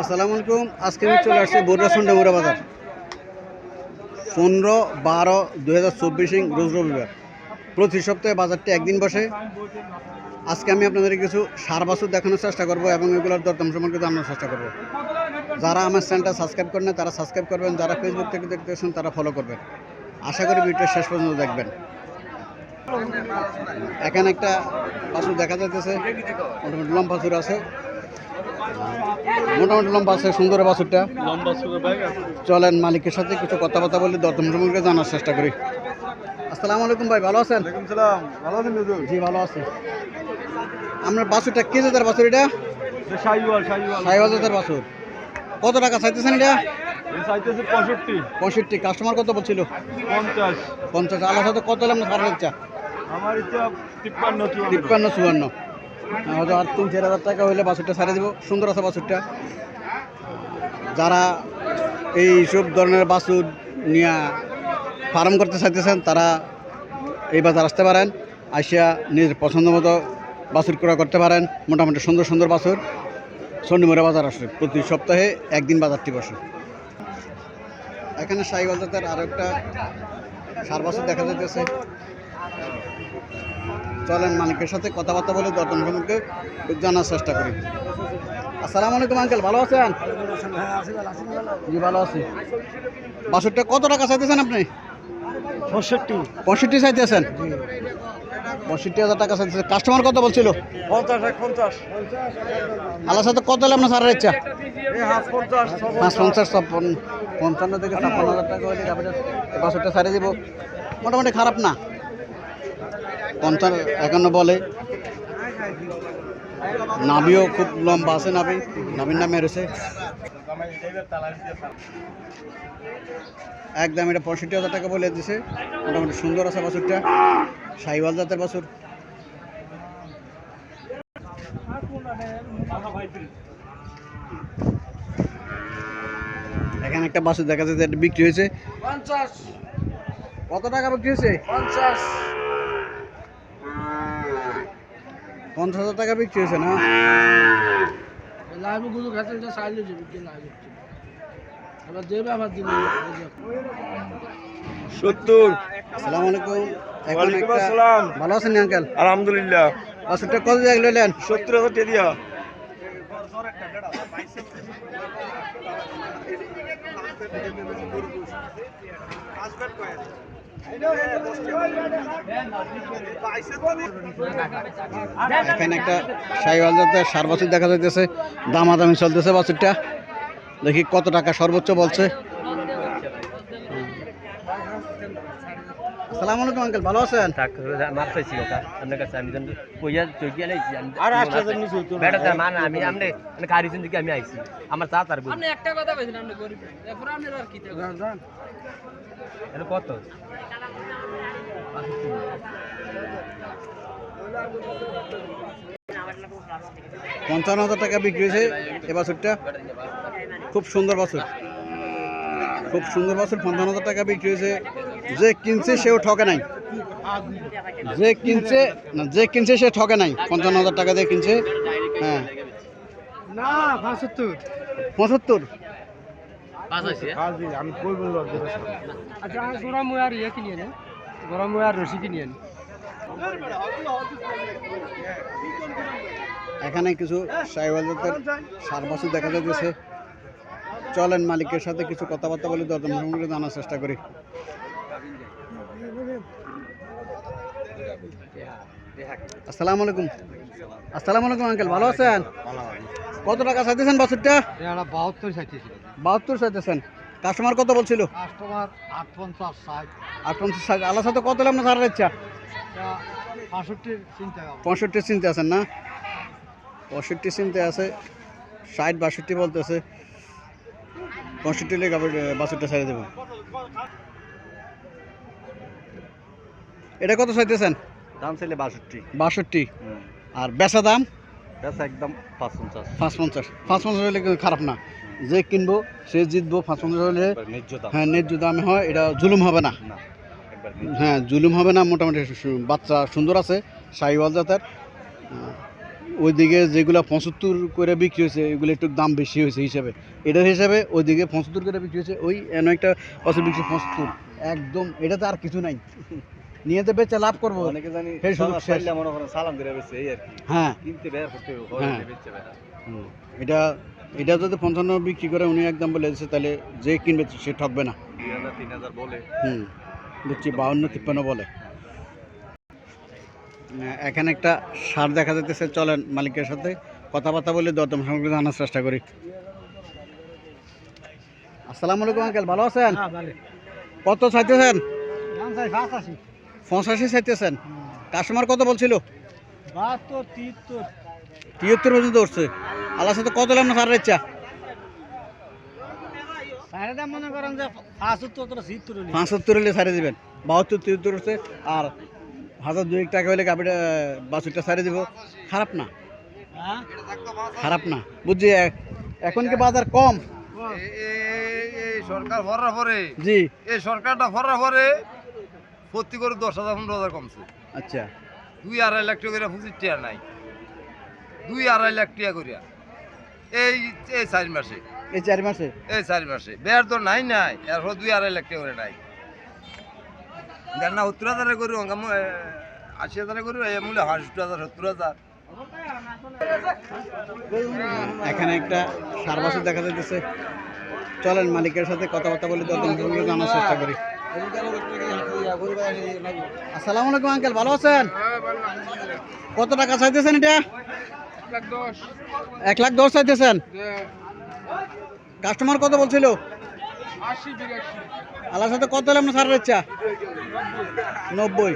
আসসালামু আলাইকুম। আজকে আমি চলে আসছি বোররাসন ডেমুরা বাজার। পনেরো বারো দু হাজার চব্বিশ রোজ রবিবার। প্রতি সপ্তাহে বাজারটি একদিন বসে। আজকে আমি আপনাদের কিছু সার বাছুর দেখানোর চেষ্টা করব এবং এগুলোর দরদাম সম্পর্কে জানানোর চেষ্টা করব। যারা আমার চ্যানেলটা সাবস্ক্রাইব করেন তারা সাবস্ক্রাইব করবেন। যারা ফেসবুক থেকে দেখতেছেন তারা ফলো করবেন। আশা করি ভিডিওটা শেষ পর্যন্ত দেখবেন। এখানে একটা বাছুর দেখা যাইতেছে। মোটামুটি লম্বা আছে। মোটামুটি লম্বা আছে সুন্দর বাছুরটা। আছে। চলেন মালিকের সাথে কিছু কথাবার্তা বলে দরদাম সম্পর্কে জানার চেষ্টা করি। আসসালামু আলাইকুম ভাই ভালো আছেন? ভালো আছেন জি ভালো আছি। আপনার বাছুরটা কি জাতের বাছুর এটা? সাইবাল জাতের বাছুর। কত টাকা চাইতেছেন এটা? পঁয়ষট্টি। পঁয়ষট্টি। কাস্টমার কত বলছিল? পঞ্চাশ। পঞ্চাশ। আল্লাহ কত হলে আপনার ছাড়ার ইচ্ছা আমার ইচ্ছা তিপ্পান্ন তিপ্পান্ন চুয়ান্ন। হয়তো আর তিন, চার হাজার টাকা হইলে বাছুরটা ছাড়ে দিব। সুন্দর আছে বাছুরটা। যারা এই সব ধরনের বাছুর নিয়ে ফার্ম করতে চাইতেছেন, তারা এই বাজার আসতে পারেন আসিয়া নিজের পছন্দ মতো বাছুর ক্রয় করতে পারেন। মোটামুটি সুন্দর সুন্দর বাছুর। চন্ডিমুড়া বাজার আসে প্রতি সপ্তাহে একদিন বাজারটি বসে। এখানে সাইবাল জাতের আরও একটা সার বাছুর দেখা যাইতেছে। চলেন মালিকের সাথে কথাবার্তা বলে দর্শন সম্পর্কে জানার চেষ্টা করি। আসসালামু আলাইকুম আঙ্কেল ভালো আছেন? জি ভালো আছি। বাছুরটা কত টাকা চাইতেছেন আপনি? পঁয়ষট্টি। পঁয়ষট্টি চাইতেছেন? পঁয়ষট্টি হাজার টাকা চাইতেছেন। কাস্টমার কত বলছিল? পঞ্চাশ পঞ্চাশ। আল্লাহ সাথে কত হলে আপনার সারার ইচ্ছা? পাঁচ পঞ্চাশ পঞ্চান্ন থেকে ছাপ্পান্ন হাজার টাকা হলে বাছুরটা সারিয়ে দিব। মোটামুটি খারাপ না? পঞ্চান্ন একান্ন বলে। নাভিও খুব লম্বা আছে নাভি। নাভির নামে রয়েছে একদম এটা পঁয়ষট্টি হাজার টাকা বলে দিছে। মোটামুটি সুন্দর আছে বাছুরটা। সাইওয়াল জাতের বাছুর। এখানে একটা বাছুর দেখা যাচ্ছে এটা বিক্রি হয়েছে। পঞ্চাশ। কত টাকা বিক্রি হয়েছে? পঞ্চাশ। পঞ্চাশ হাজার টাকা বিক্রি হয়েছে না? লাইভগুলো দেবে আবার দিন সত্তর। আলাইকুম। ওয়ালাইকুম আসসালাম। ভালো আছেন আঙ্কেল? আলহামদুলিল্লাহ। বাছুরটা কত জায়গায় লইলেন সত্তর হাজার টাকা দিয়া। এখানে একটা সাইওয়াল জাতের সার বছর দেখা যাইতেছে, দামাদামি চলতেছে বছরটা। দেখি কত টাকা সর্বোচ্চ বলছে। আসসালামু আলাইকুম আঙ্কেল ভালো আছেন? মার পাইছি কথা আপনার কাছে আমি কইয়া আর। বেটা মান আমি আমনে মানে দিকে আমি আইছি। আমার চা তার আপনি একটা কথা বলছেন আপনি গরিব। এরপর আপনি আর কি এটা কত? পঞ্চান্ন হাজার টাকা বিক্রি হয়েছে এ বাছুরটা। খুব সুন্দর বাছুর। খুব সুন্দর বাছুর পঞ্চান্ন হাজার টাকা বিক্রি হয়েছে। যে কিনছে সেও ঠকে নাই। যে কিনছে না যে কিনছে সে ঠকে নাই। পঞ্চান্ন হাজার টাকা দিয়ে কিনছে। হ্যাঁ। না পঁচাত্তর। পঁচাত্তর? আচ্ছা আর ইয়ে এখানে কিছু সাইওয়াল জাতের সার বাছুর দেখা যাচ্ছে চলেন মালিকের সাথে কিছু কথাবার্তা বলে দরদাম সম্পর্কে জানার চেষ্টা করি। আসসালামু আলাইকুম। আসসালামু আলাইকুম আঙ্কেল ভালো আছেন? কত টাকা চাইতেছেন বাছুরটা? বাহাত্তর চাইতেছিল। বাহাত্তর চাইতেছেন। কাস্টমার কত বলছিল? কাস্টমার আট পঞ্চাশ ষাট। আর পঞ্চাশ ষাট। আল্লাহ সাথে কত আপনার ছাড়ার ইচ্ছা? চিন্তা পঁয়ষট্টি চিনতে আছেন না? পঁয়ষট্টি চিনতে আছে ষাট বাষট্টি বলতেছে। পঁয়ষট্টি লেগে বাছুরটা ছেড়ে দেবো। এটা কত চাইতেছেন? দাম চাইলে বাষট্টি। বাষট্টি। আর বেচা দাম? বেচা একদম পাঁচ পঞ্চাশ পাঁচ পঞ্চাশ পাঁচ পঞ্চাশ হলে খারাপ না। যে কিনবো সে জিতবো পাঁচ পঞ্চাশ হলে হ্যাঁ ন্যায্য দামে হয় এটা জুলুম হবে না। হ্যাঁ জুলুম হবে না মোটামুটি বাচ্চা সুন্দর আছে সাইওয়াল জাতের। ওইদিকে যেগুলো পঁচাত্তর করে বিক্রি হয়েছে এগুলো একটু দাম বেশি হয়েছে হিসাবে। এটার হিসাবে ওইদিকে পঁচাত্তর করে বিক্রি হয়েছে ওই এন একটা বছর বিক্রি পঁচাত্তর। একদম এটাতে আর কিছু নাই। নিয়ে তো বেচে লাভ করব অনেকে জানি সেই সুযোগ শেষ। মনে করেন সালাম করে বেছে এই আর কি। হ্যাঁ। কিনতে বের করতে হ্যাঁ। এটা এটা যদি পঞ্চান্ন বিক্রি করে উনি একদম বলে দিচ্ছে তাহলে যে কিনবে সে ঠকবে না। তিন হাজার বলে। হুম। বুঝছি বাউন্ন তিপ্পান্ন বলে। এখানে একটা সার দেখা যাইতেছে চলেন মালিকের সাথে কথাবার্তা বলে দরদাম সামগ্রী জানার চেষ্টা করি। আসসালামু আলাইকুম আঙ্কেল ভালো আছেন? হ্যাঁ কত চাইতেছেন? পঁচাশি চাইতেছেন। কাস্টমার কত বলছিল? বাহাত্তর তিয়াত্তর পর্যন্ত উঠছে আল্লাহ সাথে কত লাম না ইচ্ছা সাড়ে মনে করেন যে পাঁচাত্তর হলি সারে দিবেন। বাহাত্তর তিয়াত্তর উঠছে আর হাজার দুই টাকা হলে গাড়িটা বাছুরটা সারে দিব। খারাপ না? হ্যাঁ? খারাপ না। বুঝছি এখন কি বাজার কম? এই সরকার ভরার পরে জি। এই সরকারটা ভরার পরে প্রতি করে দশ হাজার পনেরো হাজার কমছে। আচ্ছা। দুই আড়াই লাখ টাকা করে পঁচিশ টাকা নাই। দুই আড়াই লাখ টাকা করিয়া। এই এই চার মাসে। এই চার মাসে? এই চার মাসে। বের তো নাই নাই এরপর দুই আড়াই লাখ টাকা করে নাই। না সত্তর হাজারে করি আশি হাজারে করি মূল্য সত্তর হাজার সত্তর হাজার। এখানে একটা সার দেখা যাইতেছে। চলেন মালিকের সাথে কথাবার্তা বলে জানার চেষ্টা করি। আসসালামু আলাইকুম আঙ্কেল ভালো আছেন? কত টাকা চাইতেছেন এটা? এক লাখ দশ চাইতেছেন? কাস্টমার কত বলছিল? আল্লাহর সাথে কত হলে আপনার সার ইচ্ছা? নব্বই।